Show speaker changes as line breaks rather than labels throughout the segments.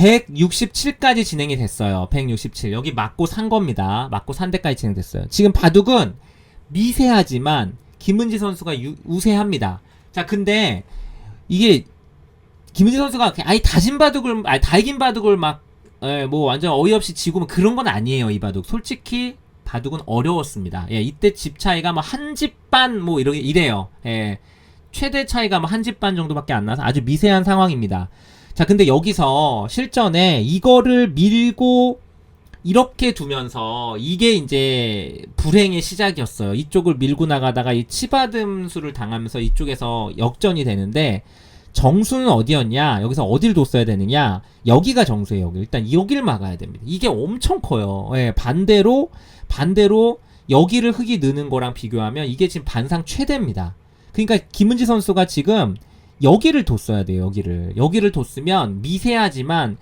167까지 진행이 됐어요. 167. 여기 맞고 산 겁니다. 맞고 산 데까지 진행됐어요. 지금 바둑은 미세하지만 김은지 선수가 유- 우세합니다. 자, 근데 이게 김은지 선수가 아예 다진 바둑을 다 이긴 바둑을 막 예, 뭐 완전 어이없이 지고 뭐 그런 건 아니에요, 이 바둑. 솔직히 바둑은 어려웠습니다. 예, 이때 집 차이가 뭐 한 집 반 뭐 이렇게 이래요. 예. 최대 차이가 뭐 한 집 반 정도밖에 안 나서 아주 미세한 상황입니다. 자, 근데 여기서 실전에 이거를 밀고 이렇게 두면서 이게 이제 불행의 시작이었어요. 이쪽을 밀고 나가다가 이 치받음수를 당하면서 이쪽에서 역전이 되는데 정수는 어디였냐? 여기서 어딜 뒀어야 되느냐? 여기가 정수예요. 여기. 일단 여기를 막아야 됩니다. 이게 엄청 커요. 예, 반대로 반대로 여기를 흙이 느는 거랑 비교하면 이게 지금 반상 최대입니다. 그러니까 김은지 선수가 지금 여기를 뒀어야 돼요. 여기를 여기를 뒀으면 미세하지만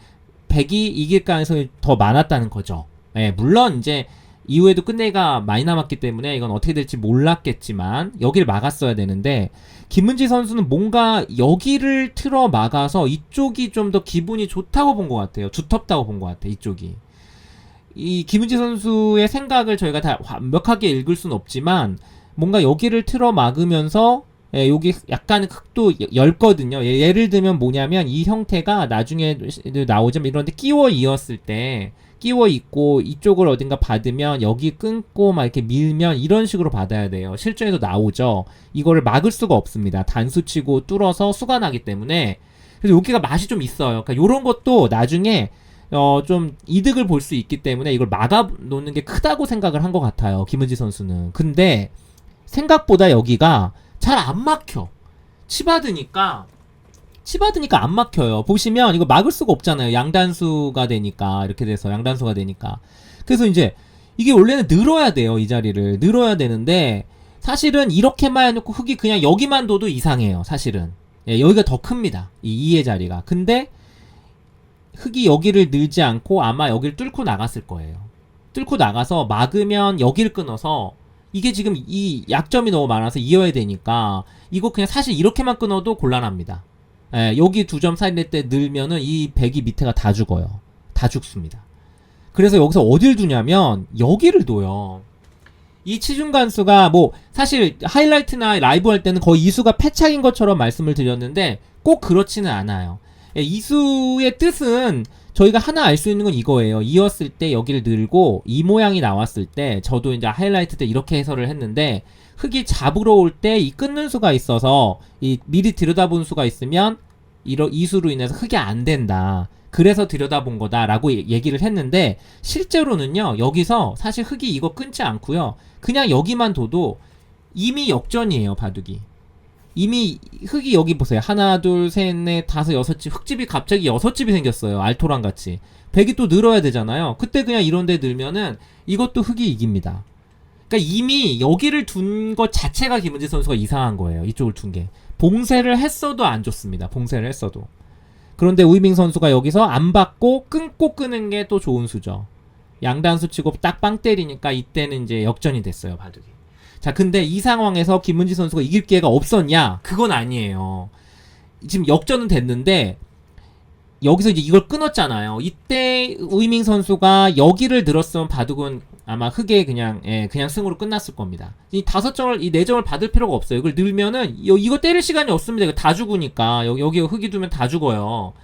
백이 이길 가능성이 더 많았다는 거죠. 예, 물론 이제 이후에도 끝내가 많이 남았기 때문에 이건 어떻게 될지 몰랐겠지만 여기를 막았어야 되는데 김은지 선수는 뭔가 여기를 틀어 막아서 이쪽이 좀 더 기분이 좋다고 본 것 같아요. 두텁다고 본 것 같아요. 이쪽이. 이 김은지 선수의 생각을 저희가 다 완벽하게 읽을 수는 없지만 뭔가 여기를 틀어 막으면서 예, 여기 약간 흙도 여- 엷거든요. 예, 예를 들면 뭐냐면 이 형태가 나중에 나오지만 이런데 끼워 이었을 때 끼워 있고 이쪽을 어딘가 받으면 여기 끊고 막 이렇게 밀면 이런 식으로 받아야 돼요. 실전에도 나오죠. 이거를 막을 수가 없습니다. 단수 치고 뚫어서 수가 나기 때문에 그래서 여기가 맛이 좀 있어요. 그러니까 이런 것도 나중에 어 좀 이득을 볼 수 있기 때문에 이걸 막아 놓는 게 크다고 생각을 한 것 같아요. 김은지 선수는. 근데 생각보다 여기가 잘 안 막혀. 치받으니까 치받으니까 안 막혀요. 보시면 이거 막을 수가 없잖아요. 양단수가 되니까 이렇게 돼서 양단수가 되니까. 그래서 이제 이게 원래는 늘어야 돼요. 이 자리를 늘어야 되는데 사실은 이렇게만 해놓고 흙이 그냥 여기만 둬도 이상해요. 사실은 예, 여기가 더 큽니다. 이 2의 자리가. 근데 흙이 여기를 늘지 않고 아마 여기를 뚫고 나갔을 거예요. 뚫고 나가서 막으면 여기를 끊어서 이게 지금 이 약점이 너무 많아서 이어야 되니까 이거 그냥 사실 이렇게만 끊어도 곤란합니다. 예, 여기 두 점 사이일 때 늘면은 이 백이 밑에가 다 죽어요. 다 죽습니다. 그래서 여기서 어딜 두냐면 여기를 둬요. 이 치중 간수가 뭐 사실 하이라이트나 라이브 할 때는 거의 이수가 패착인 것처럼 말씀을 드렸는데 꼭 그렇지는 않아요. 예, 이수의 뜻은 저희가 하나 알 수 있는 건 이거예요. 이었을 때 여기를 늘고 이 모양이 나왔을 때 저도 이제 하이라이트 때 이렇게 해설을 했는데 흙이 잡으러 올 때 이 끊는 수가 있어서 이 미리 들여다본 수가 있으면 이러 이수로 인해서 흙이 안 된다. 그래서 들여다본 거다라고 얘- 얘기를 했는데 실제로는요 여기서 사실 흙이 이거 끊지 않고요 그냥 여기만 둬도 이미 역전이에요 바둑이 이미 흙이 여기 보세요. 하나 둘 셋 넷 다섯 여섯 집 흙집이 갑자기 여섯 집이 생겼어요. 알토랑 같이. 백이 또 늘어야 되잖아요. 그때 그냥 이런 데 늘면은 이것도 흙이 이깁니다. 그러니까 이미 여기를 둔 것 자체가 김은지 선수가 이상한 거예요. 이쪽을 둔 게. 봉쇄를 했어도 안 좋습니다. 봉쇄를 했어도. 그런데 우이밍 선수가 여기서 안 받고 끊고 끄는 게 또 좋은 수죠. 양단수 치고 딱 빵 때리니까 이때는 이제 역전이 됐어요, 바둑이. 자, 근데 이 상황에서 김문지 선수가 이길 기회가 없었냐? 그건 아니에요. 지금 역전은 됐는데 여기서 이제 이걸 끊었잖아요. 이때 우이밍 선수가 여기를 들었으면 바둑은 아마 흙에 그냥 예, 그냥 승으로 끝났을 겁니다. 이 다섯 점을 이 네 점을 받을 필요가 없어요. 이걸 늘면은 이- 이거 때릴 시간이 없습니다. 이거 다 죽으니까 여기 여기 흙이 두면 다 죽어요.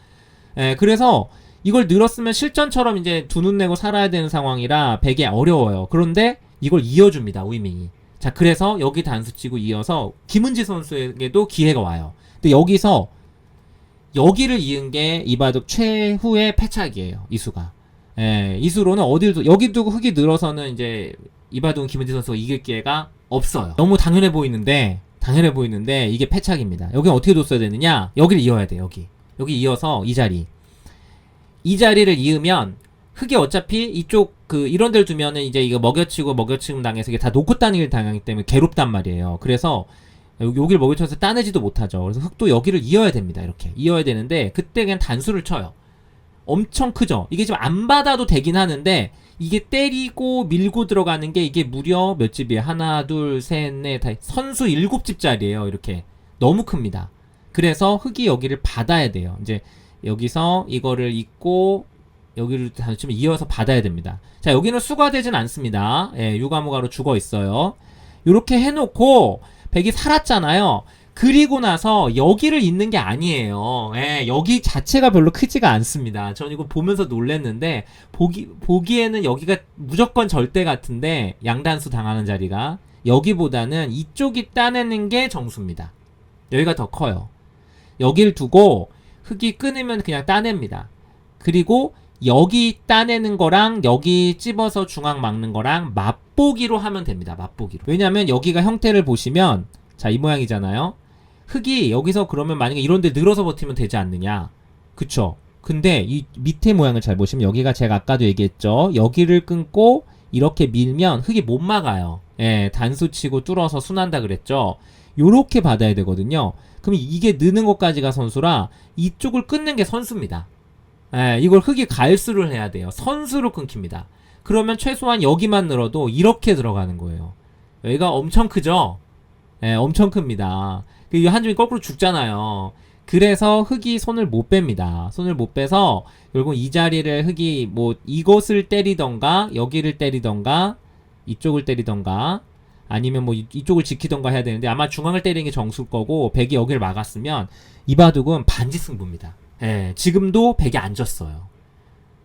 예, 그래서 이걸 늘었으면 실전처럼 이제 두 눈 내고 살아야 되는 상황이라 백이 어려워요. 그런데 이걸 이어줍니다. 우이밍이. 자, 그래서 여기 단수 치고 이어서 김은지 선수에게도 기회가 와요. 근데 여기서 여기를 이은 게 이바둑 최후의 패착이에요. 이수가. 예, 이수로는 어딜 두, 여기 두고 흙이 늘어서는 이제 이바둑 김은지 선수가 이길 기회가 없어요. 너무 당연해 보이는데 당연해 보이는데 이게 패착입니다. 여기 어떻게 뒀어야 되느냐? 여기를 이어야 돼. 여기. 여기 이어서 이 자리. 이 자리를 이으면 흙이 어차피 이쪽 그 이런 데를 두면은 이제 이거 먹여치고 먹여치고 당해서 이게 다 놓고 따내기를 당하기 때문에 괴롭단 말이에요. 그래서 여기 여기를 먹여쳐서 따내지도 못하죠. 그래서 흙도 여기를 이어야 됩니다. 이렇게 이어야 되는데 그때 그냥 단수를 쳐요. 엄청 크죠. 이게 지금 안 받아도 되긴 하는데 이게 때리고 밀고 들어가는 게 이게 무려 몇 집이에요? 하나, 둘, 셋, 넷, 다 선수 일곱 집짜리예요. 이렇게 너무 큽니다. 그래서 흙이 여기를 받아야 돼요. 이제 여기서 이거를 잊고 여기를 좀 이어서 받아야 됩니다. 자, 여기는 수가 되진 않습니다. 예, 유가무가로 죽어 있어요. 이렇게 해놓고 백이 살았잖아요. 그리고 나서 여기를 잇는 게 아니에요. 예, 여기 자체가 별로 크지가 않습니다. 전 이거 보면서 놀랬는데 보기 보기에는 여기가 무조건 절대 같은데 양단수 당하는 자리가 여기보다는 이쪽이 따내는 게 정수입니다. 여기가 더 커요. 여길 두고 흙이 끊으면 그냥 따냅니다. 그리고 여기 따내는 거랑 여기 찝어서 중앙 막는 거랑 맛보기로 하면 됩니다. 맛보기로. 왜냐면 여기가 형태를 보시면 자, 이 모양이잖아요. 흙이 여기서 그러면 만약에 이런 데 늘어서 버티면 되지 않느냐. 그쵸? 근데 이 밑에 모양을 잘 보시면 여기가 제가 아까도 얘기했죠. 여기를 끊고 이렇게 밀면 흙이 못 막아요. 예, 단수 치고 뚫어서 순한다 그랬죠. 요렇게 받아야 되거든요. 그럼 이게 느는 것까지가 선수라 이쪽을 끊는 게 선수입니다. 예, 이걸 흙이 갈수를 해야 돼요. 선수로 끊깁니다. 그러면 최소한 여기만 늘어도 이렇게 들어가는 거예요. 여기가 엄청 크죠? 예, 엄청 큽니다. 그 한줌이 거꾸로 죽잖아요. 그래서 흙이 손을 못 뺍니다. 손을 못 빼서 결국 이 자리를 흙이 뭐 이것을 때리던가 여기를 때리던가 이쪽을 때리던가 아니면 뭐 이- 이쪽을 지키던가 해야 되는데 아마 중앙을 때리는 게 정수일 거고 백이 여기를 막았으면 이 바둑은 반지 승부입니다. 예, 지금도 백이 안 졌어요.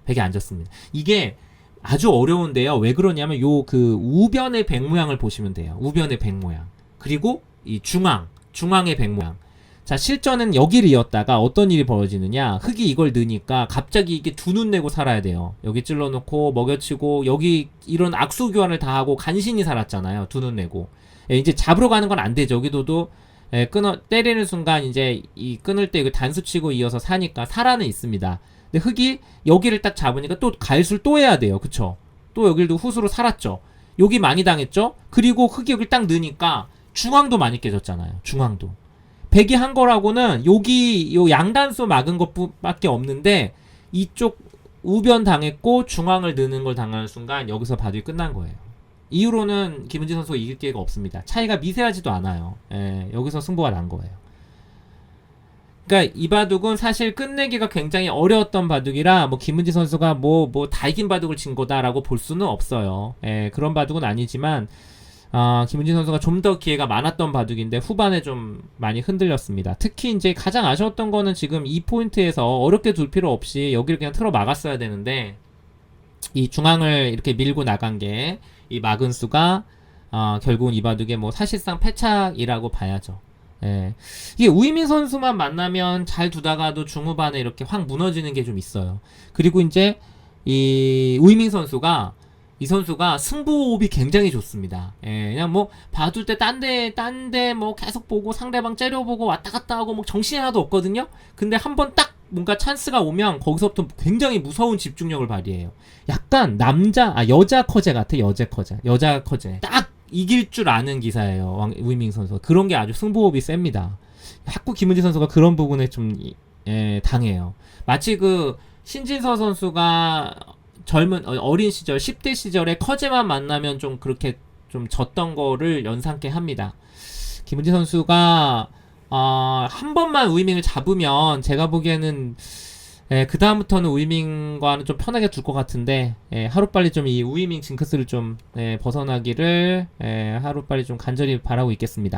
백이 안 졌습니다. 이게 아주 어려운데요. 왜 그러냐면 요 그 우변의 백 모양을 보시면 돼요. 우변의 백 모양. 그리고 이 중앙, 중앙의 백 모양. 자, 실전은 여기를 이었다가 어떤 일이 벌어지느냐. 흙이 이걸 넣으니까 갑자기 이게 두 눈 내고 살아야 돼요. 여기 찔러놓고 먹여치고 여기 이런 악수 교환을 다 하고 간신히 살았잖아요. 두 눈 내고. 예, 이제 잡으러 가는 건 안 되죠. 여기도도 예, 끊어 때리는 순간 이제 이 끊을 때 이거 단수 치고 이어서 사니까 살아는 있습니다. 근데 흙이 여기를 딱 잡으니까 또 갈술 또 해야 돼요. 그쵸? 또 여기도 후수로 살았죠. 여기 많이 당했죠? 그리고 흙이 여기 딱 넣으니까 중앙도 많이 깨졌잖아요. 중앙도. 백이 한 거라고는 여기 요 양단수 막은 것밖에 없는데 이쪽 우변 당했고 중앙을 넣는 걸 당하는 순간 여기서 바둑이 끝난 거예요. 이후로는 김은지 선수가 이길 기회가 없습니다. 차이가 미세하지도 않아요. 예, 여기서 승부가 난 거예요. 그러니까 이 바둑은 사실 끝내기가 굉장히 어려웠던 바둑이라 뭐 김은지 선수가 뭐 뭐 다 이긴 바둑을 진 거다라고 볼 수는 없어요. 예, 그런 바둑은 아니지만 아, 김은지 선수가 좀 더 기회가 많았던 바둑인데 후반에 좀 많이 흔들렸습니다. 특히 이제 가장 아쉬웠던 거는 지금 이 포인트에서 어렵게 둘 필요 없이 여기를 그냥 틀어 막았어야 되는데 이 중앙을 이렇게 밀고 나간 게이 막은 수가 어, 결국은 이 바둑의 뭐 사실상 패착이라고 봐야죠. 예. 이게 우이민 선수만 만나면 잘 두다가도 중후반에 이렇게 확 무너지는 게 좀 있어요. 그리고 이제 이 우이민 선수가 이 선수가 승부호흡이 굉장히 좋습니다. 예, 그냥 뭐 봐둘 때 딴 데 딴 데 뭐 계속 보고 상대방 째려보고 왔다 갔다 하고 뭐 정신이 하나도 없거든요. 근데 한 번 딱 뭔가 찬스가 오면 거기서부터 굉장히 무서운 집중력을 발휘해요. 약간 남자 아 여자 커제 같아 여자 커제 여자 커제 딱 이길 줄 아는 기사예요 왕 우이밍 선수 그런 게 아주 승부호흡이 셉니다. 자꾸 김은지 선수가 그런 부분에 좀 이- 예, 당해요. 마치 그 신진서 선수가 젊은 어, 어린 시절 10대 시절에 커제만 만나면 좀 그렇게 좀 졌던 거를 연상케 합니다. 김은지 선수가 어, 한 번만 우이밍을 잡으면 제가 보기에는 예, 그 다음부터는 우이밍과는 좀 편하게 둘 것 같은데 예, 하루빨리 좀 이 우이밍 징크스를 좀 예, 벗어나기를 예, 하루빨리 좀 간절히 바라고 있겠습니다.